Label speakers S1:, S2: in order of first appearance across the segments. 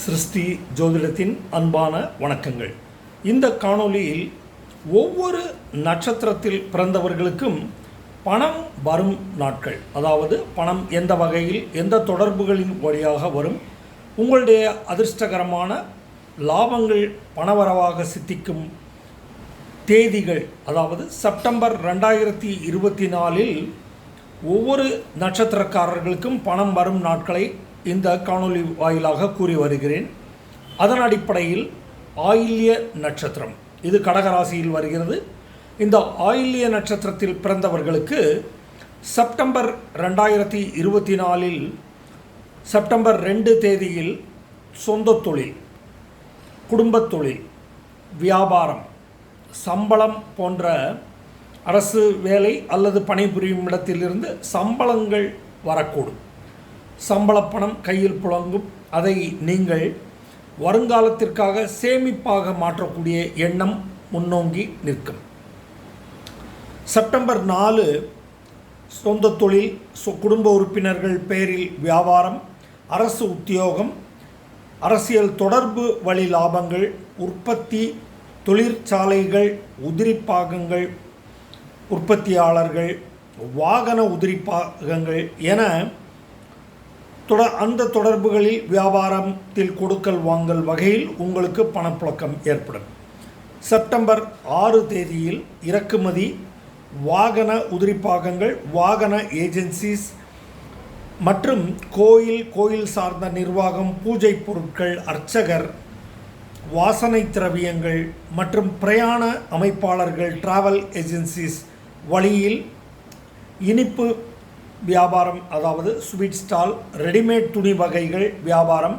S1: சிருஷ்டி ஜோதிடத்தின் அன்பான வணக்கங்கள். இந்த காணொளியில் ஒவ்வொரு நட்சத்திரத்தில் பிறந்தவர்களுக்கும் பணம் வரும் நாட்கள். அதாவது பணம் எந்த வகையில் எந்த தொடர்புகளின் வழியாக வரும் உங்களுடைய அதிர்ஷ்டகரமான லாபங்கள் பணவரவாக சித்திக்கும் தேதிகள் அதாவது செப்டம்பர் ரெண்டாயிரத்தி இருபத்தி நாலில் ஒவ்வொரு நட்சத்திரக்காரர்களுக்கும் பணம் வரும் நாட்களை இந்த காணொளி வாயிலாக கூறி வருகிறேன். அதன் அடிப்படையில் ஆயில்ய நட்சத்திரம். இது கடகராசியில் வருகிறது. இந்த ஆயில்ய நட்சத்திரத்தில் பிறந்தவர்களுக்கு செப்டம்பர் ரெண்டாயிரத்தி இருபத்தி நாலில் செப்டம்பர் ரெண்டு தேதியில் சொந்த தொழில் குடும்பத் தொழில் வியாபாரம் சம்பளம் போன்ற அரசு வேலை அல்லது பணிபுரியும் இடத்திலிருந்து சம்பளங்கள் வரக்கூடும். சம்பளப்பணம் கையில் புழங்கும். அதை நீங்கள் வருங்காலத்திற்காக சேமிப்பாக மாற்றக்கூடிய எண்ணம் முன்னோங்கி நிற்கும். செப்டம்பர் நாலு சொந்த தொழில் குடும்ப உறுப்பினர்கள் பேரில் வியாபாரம் அரசு உத்தியோகம் அரசியல் தொடர்பு வழி லாபங்கள் உற்பத்தி தொழிற்சாலைகள் உதிரிப்பாகங்கள் உற்பத்தியாளர்கள் வாகன உதிரிப்பாகங்கள் என தொட அந்த தொடர்புகளில் வியாபாரத்தில் கொடுக்கல் வாங்கல் வகையில் உங்களுக்கு பணப்புழக்கம் ஏற்படும். செப்டம்பர் ஆறு தேதியில் இறக்குமதி வாகன உதிரிப்பாகங்கள் வாகன ஏஜென்சிஸ் மற்றும் கோயில் கோயில் சார்ந்த நிர்வாகம் பூஜை பொருட்கள் அர்ச்சகர் வாசனை திரவியங்கள் மற்றும் பிரயாண அமைப்பாளர்கள் டிராவல் ஏஜென்சிஸ் வழியில் இனிப்பு வியாபாரம் அதாவது ஸ்வீட் ஸ்டால் ரெடிமேட் துணி வகைகள் வியாபாரம்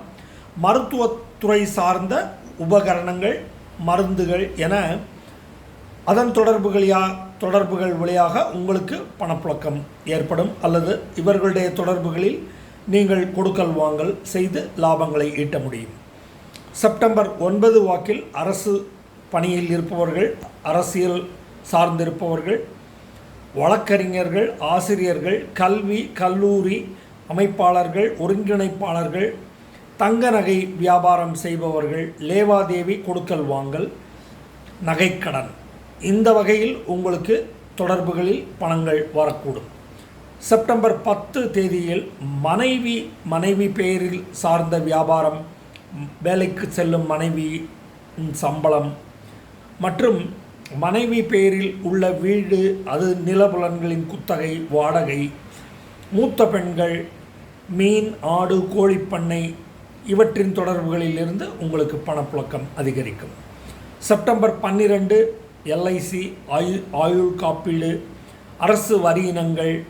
S1: மருத்துவத்துறை சார்ந்த உபகரணங்கள் மருந்துகள் என அதன் தொடர்புகளியா தொடர்புகள் வழியாக உங்களுக்கு பணப்புழக்கம் ஏற்படும் அல்லது இவர்களுடைய தொடர்புகளில் நீங்கள் கொடுக்கல் வாங்கல் செய்து லாபங்களை ஈட்ட முடியும். செப்டம்பர் ஒன்பது வாக்கில் அரசு பணியில் இருப்பவர்கள் அரசியல் சார்ந்திருப்பவர்கள் வழக்கறிஞர்கள் ஆசிரியர்கள் கல்வி கல்லூரி அமைப்பாளர்கள் ஒருங்கிணைப்பாளர்கள் தங்க நகை வியாபாரம் செய்பவர்கள் லேவாதேவி கொடுக்கல் வாங்கல் நகைக்கடன். இந்த வகையில் உங்களுக்கு தொடர்புகளில் பணங்கள் வரக்கூடும். செப்டம்பர் பத்து தேதியில் மனைவி மனைவி பெயரில் சார்ந்த வியாபாரம் வேலைக்கு செல்லும் மனைவி சம்பளம் மற்றும் மனைவி பெயரில் உள்ள வீடு அது நிலபுலன்களின் குத்தகை வாடகை. மூத்த பெண்கள் மீன் ஆடு கோழிப்பண்ணை இவற்றின் தொடர்புகளிலிருந்து உங்களுக்கு பணப்புழக்கம் அதிகரிக்கும். செப்டம்பர் பன்னிரெண்டு எல்ஐசி ஆயு ஆயுள் காப்பீடு அரசு வரி இனங்கள்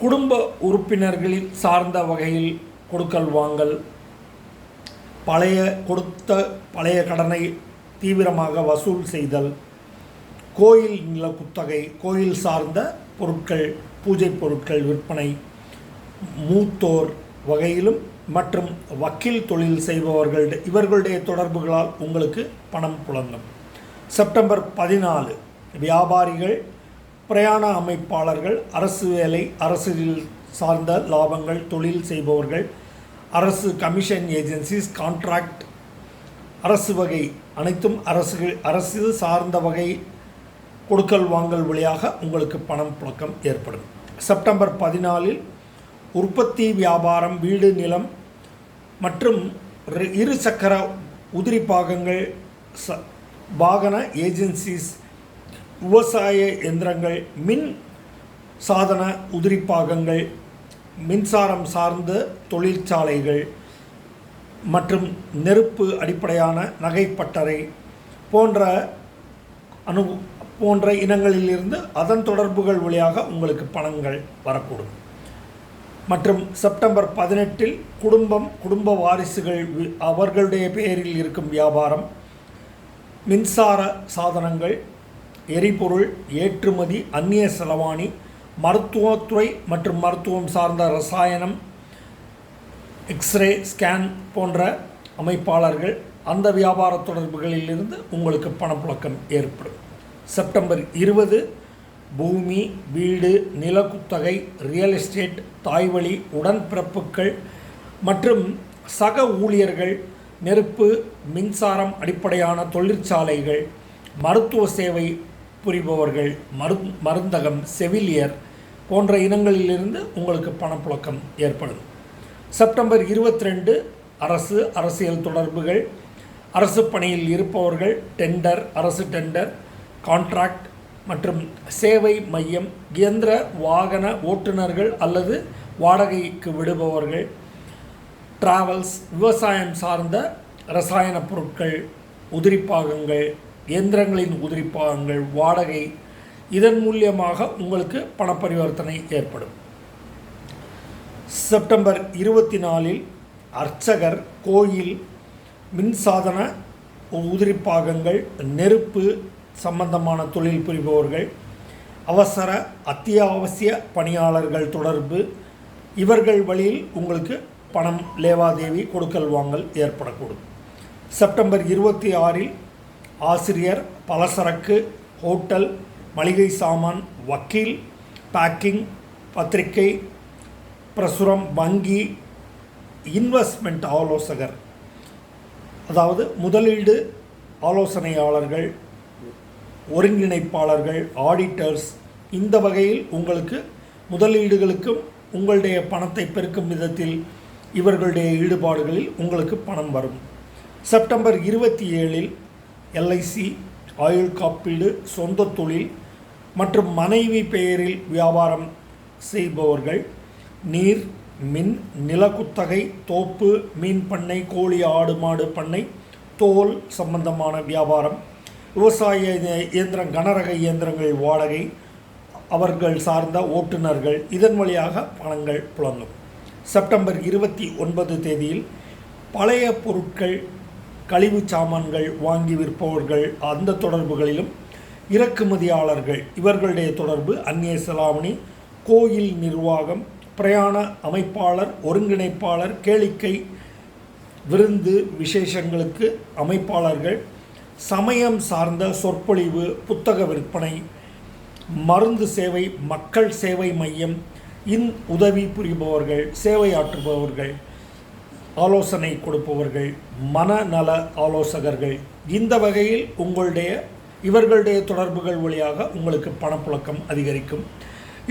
S1: குடும்ப உறுப்பினர்களில் சார்ந்த வகையில் கொடுக்கல் வாங்கல் பழைய கொடுத்த பழைய கடனை தீவிரமாக வசூல் செய்தல் கோயில் நில குத்தகை கோயில் சார்ந்த பொருட்கள் பூஜை பொருட்கள் விற்பனை மூத்தோர் வகையிலும் மற்றும் வக்கீல் தொழில் செய்பவர்கள் இவர்களுடைய தொடர்புகளால் உங்களுக்கு பணம் புழங்கும் செப்டம்பர் பதினாலு வியாபாரிகள் பிரயாண அமைப்பாளர்கள் அரசு வேலை அரசியல் சார்ந்த லாபங்கள் தொழில் செய்பவர்கள் அரசு கமிஷன் ஏஜென்சிஸ் கான்ட்ராக்ட் அரசு வகை அனைத்தும் அரசு அரசு சார்ந்த வகை கொடுக்கல் வாங்கல் வழியாக உங்களுக்கு பணம் புழக்கம் ஏற்படும். செப்டம்பர் பதினாலில் உற்பத்தி வியாபாரம் வீடு நிலம் மற்றும் இரு சக்கர உதிரி பாகங்கள் ச வாகன ஏஜென்சிஸ் விவசாய எந்திரங்கள் மின் சாதன உதிரி பாகங்கள் மின்சாரம் சார்ந்த தொழிற்சாலைகள் மற்றும் நெருப்பு அடிப்படையான நகைப்பட்டறை போன்ற அணு போன்ற இனங்களிலிருந்து அதன் தொடர்புகள் வழியாக உங்களுக்கு பணங்கள் வரக்கூடும். மற்றும் செப்டம்பர் பதினெட்டில் குடும்பம் குடும்ப வாரிசுகள் வி- அவர்களுடைய பெயரில் இருக்கும் வியாபாரம் மின்சார சாதனங்கள் எரிபொருள் ஏற்றுமதி அந்நிய செலவாணி மருத்துவத்துறை மற்றும் மருத்துவம் சார்ந்த ரசாயனம் எக்ஸ்ரே ஸ்கேன் போன்ற அமைப்பாளர்கள் அந்த வியாபார தொடர்புகளிலிருந்து உங்களுக்கு பணப்புழக்கம் ஏற்படும். செப்டம்பர் இருபது பூமி வீடு நிலக்குத்தகை ரியல் எஸ்டேட் தாய்வழி உடன்பிறப்புகள் மற்றும் சக ஊழியர்கள் நெருப்பு மின்சாரம் அடிப்படையான தொழிற்சாலைகள் மருத்துவ சேவை புரிபவர்கள் மரு மருந்தகம் செவிலியர் போன்ற இனங்களிலிருந்து உங்களுக்கு பணப்புழக்கம் ஏற்படும். செப்டம்பர் இருபத்தி ரெண்டு அரசு அரசியல் தொடர்புகள் அரசு பணியில் இருப்பவர்கள் டெண்டர் அரசு டெண்டர் கான்ட்ராக்ட் மற்றும் சேவை மையம் இயந்திர வாகன ஓட்டுநர்கள் அல்லது வாடகைக்கு விடுபவர்கள் டிராவல்ஸ் விவசாயம் சார்ந்த ரசாயன பொருட்கள் உதிரிப்பாகங்கள் இயந்திரங்களின் உதிரிப்பாகங்கள் வாடகை இதன் மூலியமாக உங்களுக்கு பணப்பரிவர்த்தனை ஏற்படும். செப்டம்பர் இருபத்தி நாலில் அர்ச்சகர் கோயில் மின்சாதன உதிரிப்பாகங்கள் நெருப்பு சம்பந்தமான தொழில் புரிபவர்கள் அவசர அத்தியாவசிய பணியாளர்கள் தொடர்பு இவர்கள் வழியில் உங்களுக்கு பணம் லேவாதேவி கொடுக்கல் வாங்கல் ஏற்படக்கூடும். செப்டம்பர் இருபத்தி ஆறில் ஆசிரியர் பலசரக்கு ஹோட்டல் மளிகை சாமான் வக்கீல் பேக்கிங் பத்திரிகை பிரசுரம் வங்கி இன்வெஸ்ட்மெண்ட் ஆலோசகர். அதாவது முதலீடு ஆலோசனையாளர்கள் ஒருங்கிணைப்பாளர்கள் ஆடிட்டர்ஸ் இந்த வகையில் உங்களுக்கு முதலீடுகளுக்கும் உங்களுடைய பணத்தை பெருக்கும் விதத்தில் இவர்களுடைய ஈடுபாடுகளில் உங்களுக்கு பணம் வரும். செப்டம்பர் இருபத்தி ஏழில் எல்ஐசி ஆயுள் காப்பீடு சொந்த தொழில் மற்றும் மனைவி பெயரில் வியாபாரம் செய்பவர்கள் நீர் மின் நிலக்குத்தகை தோப்பு மீன் பண்ணை கோழி ஆடு மாடு பண்ணை தோல் சம்பந்தமான வியாபாரம் விவசாய இயந்திரம் கனரக இயந்திரங்கள் வாடகை அவர்கள் சார்ந்த ஓட்டுநர்கள் இதன் வழியாக பணங்கள் புழங்கும் செப்டம்பர் இருபத்தி ஒன்பது தேதியில் பழைய பொருட்கள் கழிவு சாமான்கள் வாங்கி விற்பவர்கள் அந்த தொடர்புகளிலும் இறக்குமதியாளர்கள் இவர்களுடைய தொடர்பு அந்நிய செலாவணி கோயில் நிர்வாகம் பிரயாண அமைப்பாளர் ஒருங்கிணைப்பாளர் கேளிக்கை விருந்து விசேஷங்களுக்கு அமைப்பாளர்கள் சமயம் சார்ந்த சொற்பொழிவு புத்தக விற்பனை மருந்து சேவை மக்கள் சேவை மையம் இன் உதவி புரிபவர்கள் சேவையாற்றுபவர்கள் ஆலோசனை கொடுப்பவர்கள் மனநல ஆலோசகர்கள். இந்த வகையில் உங்களுடைய இவர்களுடைய தொடர்புகள் வழியாக உங்களுக்கு பணப்புழக்கம் அதிகரிக்கும்.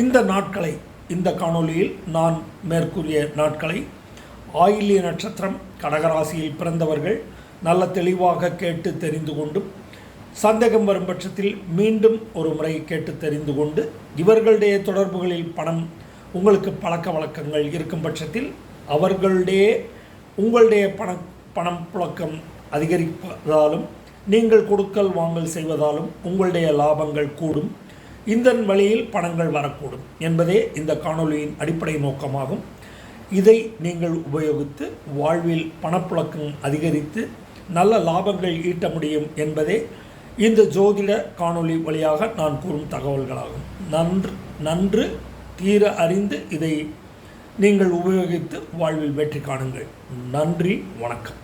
S1: இந்த நாட்களை இந்த காணொளியில் நான் மேற்கூறிய நாட்களை ஆயில்ய நட்சத்திரம் கடகராசியில் பிறந்தவர்கள் நல்ல தெளிவாக கேட்டு தெரிந்து கொண்டும் சந்தேகம் வரும் பட்சத்தில் மீண்டும் ஒரு முறை கேட்டு தெரிந்து கொண்டு இவர்களுடைய தொடர்புகளில் பணம் உங்களுக்கு பழக்க வழக்கங்கள் இருக்கும் பட்சத்தில் அவர்களுடைய உங்களுடைய பண பணம் புழக்கம் அதிகரிப்பதாலும் நீங்கள் கொடுக்கல் வாங்கல் செய்வதாலும் உங்களுடைய லாபங்கள் கூடும். இந்த வழியில் பணங்கள் வரக்கூடும் என்பதே இந்த காணொலியின் அடிப்படை நோக்கமாகும். இதை நீங்கள் உபயோகித்து வாழ்வில் பணப்புழக்கம் அதிகரித்து நல்ல லாபங்கள் ஈட்ட முடியும் என்பதே இந்த ஜோதிட காணொளி வழியாக நான் கூறும் தகவல்களாகும். நன்று நன்று தீர அறிந்து இதை நீங்கள் உபயோகித்து வாழ்வில் வெற்றி காணுங்கள். நன்றி வணக்கம்.